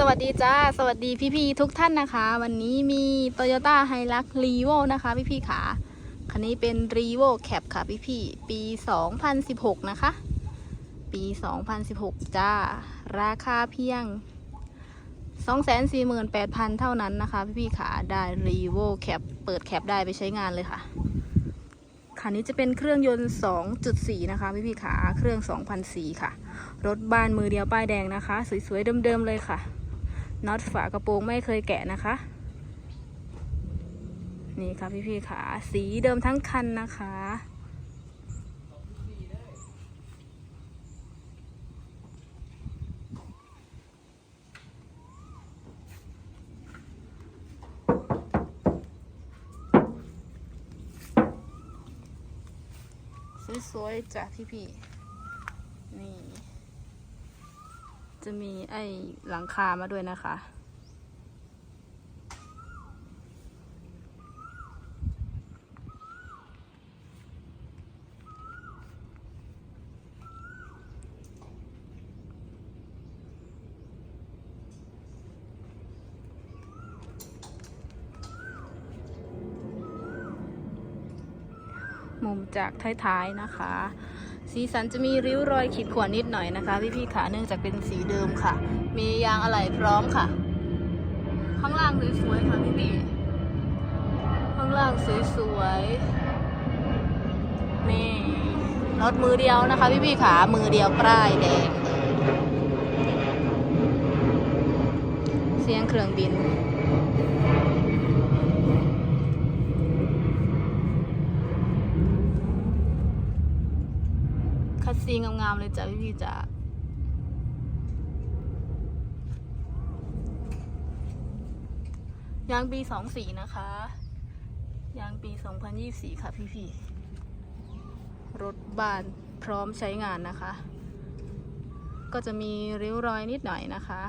สวัสดีจ้า สวัสดีพี่ๆทุกท่านนะคะ วันนี้มี Toyota h i l u x r e v o นะคะพี่ๆขาคันนี้เป็น r e v o Cap ค่ะพี่ๆปี 2016 นะคะ ปี 2016 จ้า ราคาเพียง 248,000 เท่านั้นนะคะ พี่ๆขาได้ r e v o Cap เปิดแคปได้ไปใช้งานเลยค่ะ คันนี้จะเป็นเครื่องยนต์ 2.4 นะคะ พี่พี่ๆขาเครื่อง 2,004ค่ะรถบ้านมือเดียวป้ายแดงนะคะ สวยๆเดิมๆเลยค่ะ น็อตฝากระโปรงไม่เคยแกะนะคะ นี่ค่ะพี่พี่ขาสีเดิมทั้งคันนะคะ สวยๆจ้ะพี่พี่ๆนี่ จะมีไอ้หลังคามาด้วยนะคะ มุมจากท้ายๆนะคะ สีสันจะมีริ้วรอยขีดข่วนนิดหน่อยนะคะพี่ๆขาเนื่องจากเป็นสีเดิมค่ะ มียางอะไหล่พร้อมค่ะ ข้างล่างสวยๆค่ะพี่ๆข้างล่างสวยๆนี่รถมือเดียวนะคะพี่ๆขามือเดียวป้ายแดงเลยเสียงเครื่องบิน คัดซีงามๆเลยจ้ะพี่พี่ๆจ๋ายางปีสองสีนะคะ ยางปีสองพันยี่สี่ค่ะพี่พี่ๆรถบ้านพร้อมใช้งานนะคะ ก็จะมีริ้วรอยนิดหน่อยนะคะ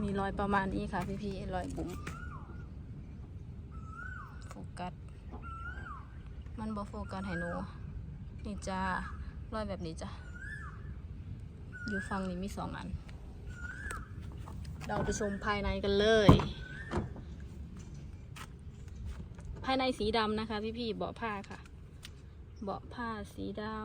มีรอยประมาณนี้ค่ะพี่พี่ๆรอยบุ๋มโฟกัส มันบอโฟกัสให้หนูนี่จ้าลอยแบบนี้จ้ะอยู่ฝั่งนี้มีสองอัน เราไปชมภายในกันเลย ภายในสีดำนะคะ พี่ๆเบาะผ้าค่ะ เบาะผ้าสีดำ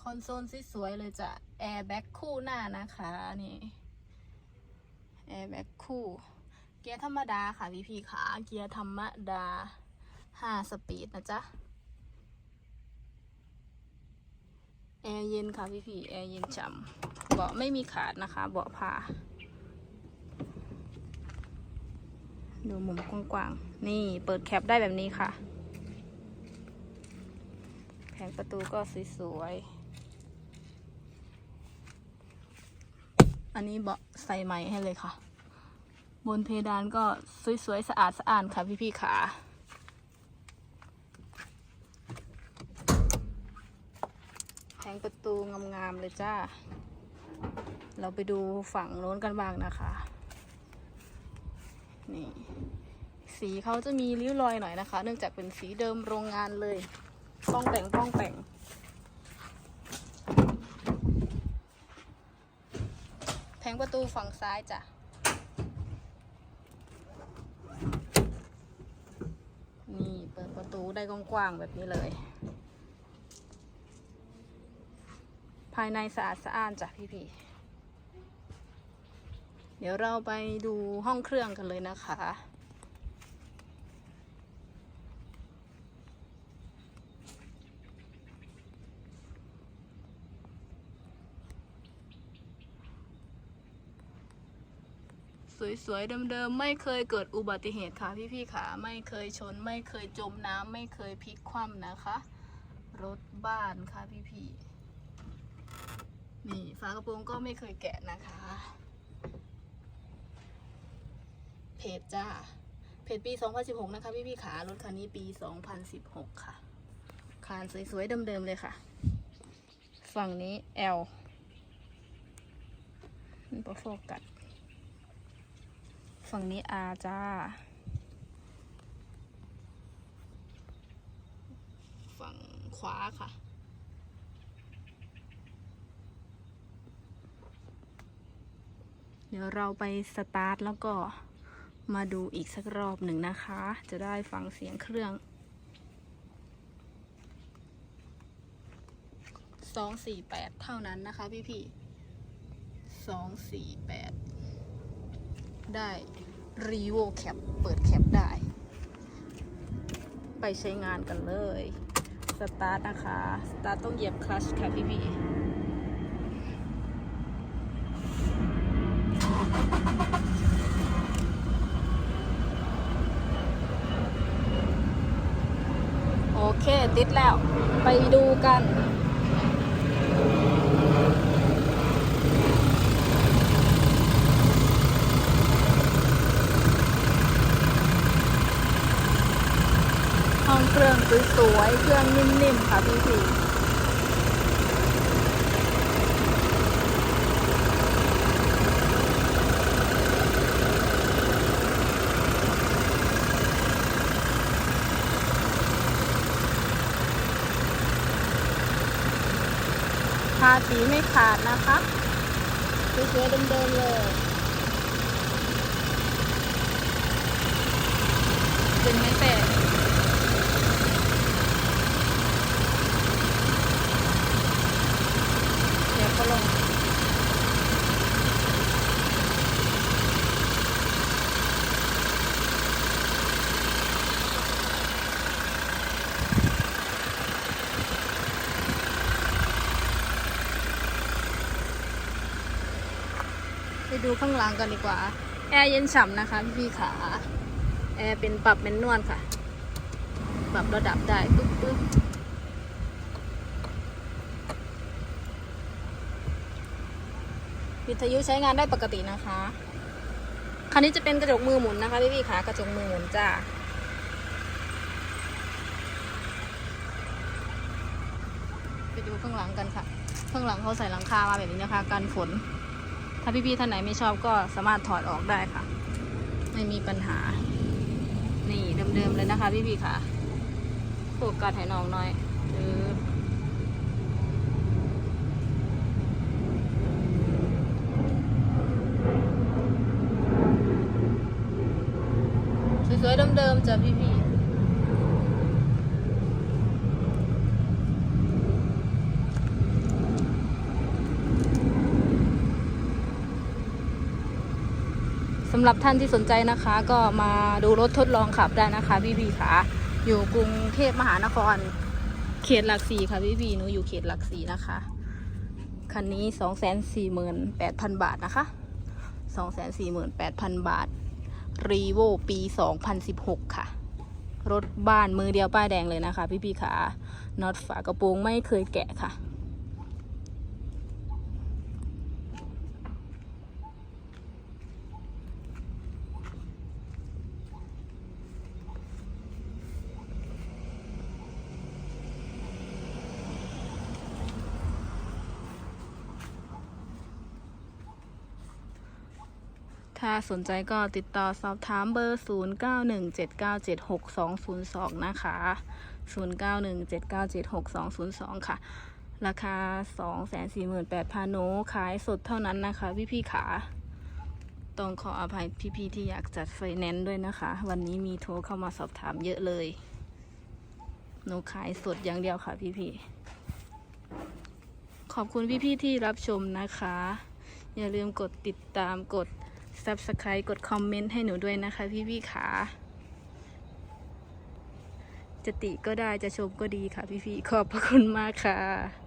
ค อนโซลสวยๆเลยจ้ะแอร์แบ็กคู่หน้านะคะนี่แอร์แบ็กคู่ เกียร์ธรรมดาค่ะพี่พี่ๆขาเกียร์ธรรมดา5สปีดนะจ๊ะแอร์เย็นค่ะพี่พี่ๆแอร์เย็นฉ่ำเบาะไม่มีขาดนะคะเบาะผ้าดูมุมกว้างๆ นี่เปิดแคปได้แบบนี้ค่ะ แผงประตูก็สวยๆ อันนี้เบาะใส่ใหม่ให้เลยค่ะ บนเพดานก็สวยๆ สะอาดสะอาดค่ะพี่ๆขาแผงประตูงามๆเลยจ้า เราไปดูฝั่งโน้นกันบ้างนะคะ นี่ สีเขาจะมีริ้วรอยหน่อยนะคะ เนื่องจากเป็นสีเดิมโรงงานเลย ป้องแต่งป้องแต่ง แผงประตูฝั่งซ้ายจ้ะ นี่เปิดประตูได้กว้างๆแบบนี้เลย ภายในสะอาดสะอ้านจ้ะพี่ๆเดี๋ยวเราไปดูห้องเครื่องกันเลยนะคะ สวยๆเดิมๆไม่เคยเกิดอุบัติเหตุค่ะพี่ๆค่ะ ไม่เคยชน ไม่เคยจมน้ำไม่เคยพลิกคว่ำนะคะ รถบ้านค่ะพี่ๆนี่ฝากระโปรงก็ไม่เคยแกะนะคะ เพจจ้าเพจปี 2016 นะคะพี่ๆขารถคันนี้ปี 2016 ค่ะ คานสวยๆเดิมๆเลยค่ะ ฝั่งนี้ L มันประโฟกัส ฝั่งนี้อาจ้า ฝั่งขวาค่ะ เดี๋ยวเราไปสตาร์ทแล้วก็มาดูอีกสักรอบหนึ่งนะคะ จะได้ฟังเสียงเครื่องสองสี่แปดเท่านั้นนะคะพี่พี่สองสี่แปด ได้รีโวแคปเปิดแคปได้ ไปใช้งานกันเลย สตาร์ทนะคะ สตาร์ทต้องเหยียบคลัชค่ะพี่พี่โอเค ติดแล้ว ไปดูกัน ห้องเครื่อง สวยๆ เครื่องนิ่มๆ ค่ะพี่พี่ทาสีไม่ขาดนะคะสวยๆเดิมๆเลย เป็นไม่แต่ เดี๋ยวก็ลง ไป ดูข้างหลังกันดีกว่า แอร์เย็นฉ่ำนะคะพี่ขา แอร์เป็นปรับเป็นนวลค่ะ ปรับระดับได้ปึ๊บปึ๊บวิทยุใช้งานได้ปกตินะคะ คันนี้จะเป็นกระจกมือหมุนนะคะพี่พี่ๆค่ะกระจกมือหมุนจ้าไปดูข้างหลังกันค่ะ ข้างหลังเขาใส่หลังคามาแบบนี้นะคะ กันฝน ถ้าพี่ๆท่านไหนไม่ชอบก็สามารถถอดออกได้ค่ะ ไม่มีปัญหา นี่เดิมๆเลยนะคะ พี่ๆค่ะโฟกัสให้น้องหน่อยเออสวยๆเดิมๆจ้ะพี่พี่ สำหรับท่านที่สนใจนะคะ ก็มาดูรถทดลองขับได้นะคะพี่พี่ค่ะ อยู่กรุงเทพมหานคร เขตหลักสี่ค่ะพี่พี่หนูอยู่เขตหลักสี่นะคะ คันนี้สองแสนสี่หมื่นแปดพันบาทนะคะสองแสนสี่หมื่นแปดพันบาทรีโวปี2016ค่ะ รถบ้านมือเดียวป้ายแดงเลยนะคะ พี่พี่ขาน็อตฝากระโปรงไม่เคยแกะค่ะ ถ้าสนใจก็ติดต่อสอบถามเบอร์ 0917976202 นะคะ 0917976202 ค่ะ ราคา 248,000โนขายสดเท่านั้นนะคะ พี่พี่ขาต้องขออภัยพี่ๆที่อยากจัดไฟแนนซ์ด้วยนะคะ วันนี้มีโทรเข้ามาสอบถามเยอะเลย หนูขายสดอย่างเดียวค่ะพี่ๆขอบคุณพี่ๆที่รับชมนะคะ อย่าลืมกดติดตามกด subscribe กดคอมเมนต์ให้หนูด้วยนะคะพี่พี่ขาจะติก็ได้จะชมก็ดีค่ะพี่พี่ๆขอบพระคุณมากค่ะ